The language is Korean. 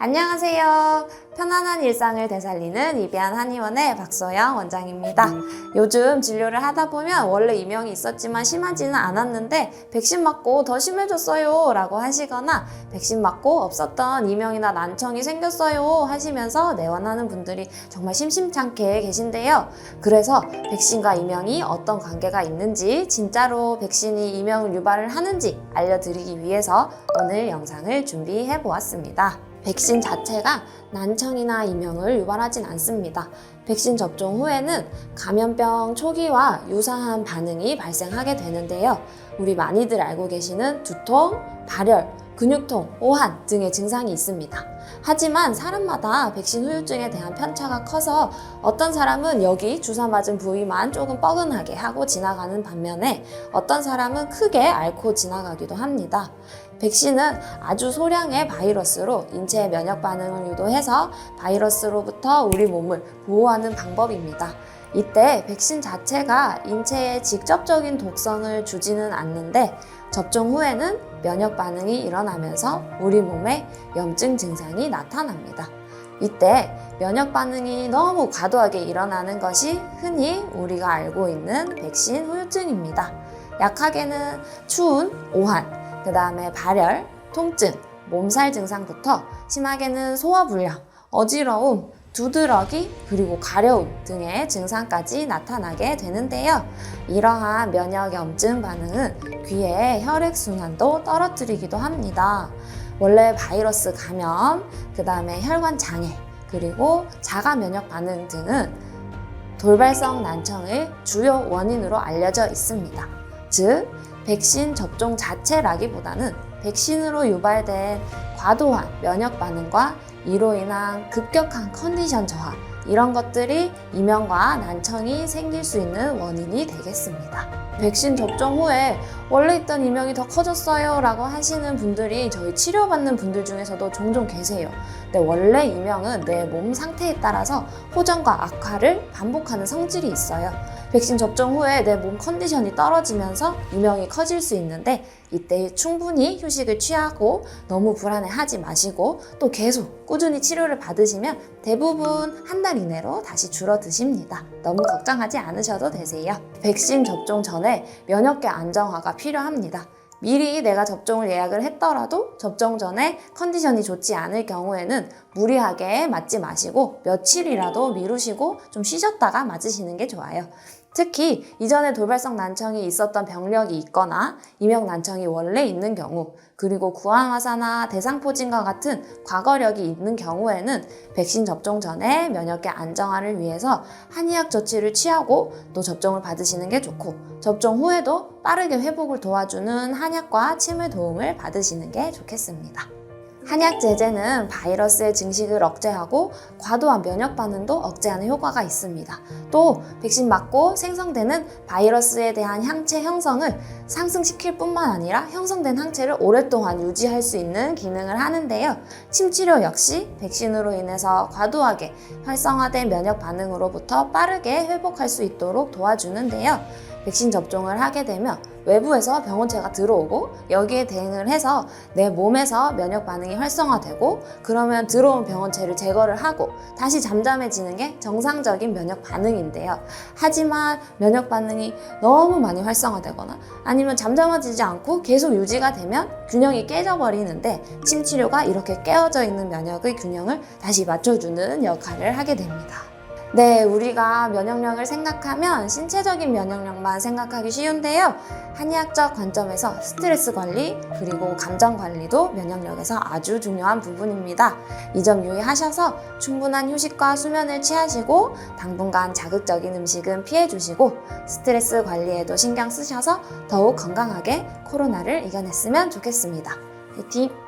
안녕하세요. 편안한 일상을 되살리는 이비안 한의원의 박소영 원장입니다. 요즘 진료를 하다 보면 원래 이명이 있었지만 심하지는 않았는데 백신 맞고 더 심해졌어요 라고 하시거나 백신 맞고 없었던 이명이나 난청이 생겼어요 하시면서 내원하는 분들이 정말 심심찮게 계신데요. 그래서 백신과 이명이 어떤 관계가 있는지 진짜로 백신이 이명을 유발을 하는지 알려드리기 위해서 오늘 영상을 준비해 보았습니다. 백신 자체가 난청이나 이명을 유발하진 않습니다. 백신 접종 후에는 감염병 초기와 유사한 반응이 발생하게 되는데요. 우리 많이들 알고 계시는 두통, 발열, 근육통, 오한 등의 증상이 있습니다. 하지만 사람마다 백신 후유증에 대한 편차가 커서 어떤 사람은 여기 주사 맞은 부위만 조금 뻐근하게 하고 지나가는 반면에 어떤 사람은 크게 앓고 지나가기도 합니다. 백신은 아주 소량의 바이러스로 인체의 면역 반응을 유도해서 바이러스로부터 우리 몸을 보호하는 방법입니다. 이때 백신 자체가 인체에 직접적인 독성을 주지는 않는데 접종 후에는 면역 반응이 일어나면서 우리 몸에 염증 증상이 나타납니다. 이때 면역 반응이 너무 과도하게 일어나는 것이 흔히 우리가 알고 있는 백신 후유증입니다. 약하게는 추운, 오한, 그 다음에 발열, 통증, 몸살 증상부터 심하게는 소화불량, 어지러움, 두드러기, 그리고 가려움 등의 증상까지 나타나게 되는데요. 이러한 면역염증 반응은 귀의 혈액순환도 떨어뜨리기도 합니다. 원래 바이러스 감염, 그 다음에 혈관 장애, 그리고 자가 면역 반응 등은 돌발성 난청의 주요 원인으로 알려져 있습니다. 즉, 백신 접종 자체라기보다는 백신으로 유발된 과도한 면역 반응과 이로 인한 급격한 컨디션 저하 이런 것들이 이명과 난청이 생길 수 있는 원인이 되겠습니다. 백신 접종 후에 원래 있던 이명이 더 커졌어요 라고 하시는 분들이 저희 치료받는 분들 중에서도 종종 계세요. 근데 원래 이명은 내 몸 상태에 따라서 호전과 악화를 반복하는 성질이 있어요. 백신 접종 후에 내 몸 컨디션이 떨어지면서 이명이 커질 수 있는데 이때 충분히 휴식을 취하고 너무 불안해 하지 마시고 또 계속 꾸준히 치료를 받으시면 대부분 한 달 이내로 다시 줄어드십니다. 너무 걱정하지 않으셔도 되세요. 백신 접종 전에 면역계 안정화가 필요합니다. 미리 내가 접종을 예약을 했더라도 접종 전에 컨디션이 좋지 않을 경우에는 무리하게 맞지 마시고 며칠이라도 미루시고 좀 쉬셨다가 맞으시는 게 좋아요. 특히 이전에 돌발성 난청이 있었던 병력이 있거나 이명 난청이 원래 있는 경우 그리고 구안화사나 대상포진과 같은 과거력이 있는 경우에는 백신 접종 전에 면역계 안정화를 위해서 한의학 조치를 취하고 또 접종을 받으시는 게 좋고 접종 후에도 빠르게 회복을 도와주는 한약과 침을 도움을 받으시는 게 좋겠습니다. 한약 제제는 바이러스의 증식을 억제하고 과도한 면역 반응도 억제하는 효과가 있습니다. 또 백신 맞고 생성되는 바이러스에 대한 항체 형성을 상승시킬 뿐만 아니라 형성된 항체를 오랫동안 유지할 수 있는 기능을 하는데요. 침치료 역시 백신으로 인해서 과도하게 활성화된 면역 반응으로부터 빠르게 회복할 수 있도록 도와주는데요. 백신 접종을 하게 되면 외부에서 병원체가 들어오고 여기에 대응을 해서 내 몸에서 면역 반응이 활성화되고 그러면 들어온 병원체를 제거를 하고 다시 잠잠해지는 게 정상적인 면역 반응인데요. 하지만 면역 반응이 너무 많이 활성화되거나 아니면 잠잠해지지 않고 계속 유지가 되면 균형이 깨져버리는데 침 치료가 이렇게 깨어져 있는 면역의 균형을 다시 맞춰주는 역할을 하게 됩니다. 네, 우리가 면역력을 생각하면 신체적인 면역력만 생각하기 쉬운데요. 한의학적 관점에서 스트레스 관리 그리고 감정 관리도 면역력에서 아주 중요한 부분입니다. 이 점 유의하셔서 충분한 휴식과 수면을 취하시고 당분간 자극적인 음식은 피해 주시고 스트레스 관리에도 신경 쓰셔서 더욱 건강하게 코로나를 이겨냈으면 좋겠습니다. 화이팅!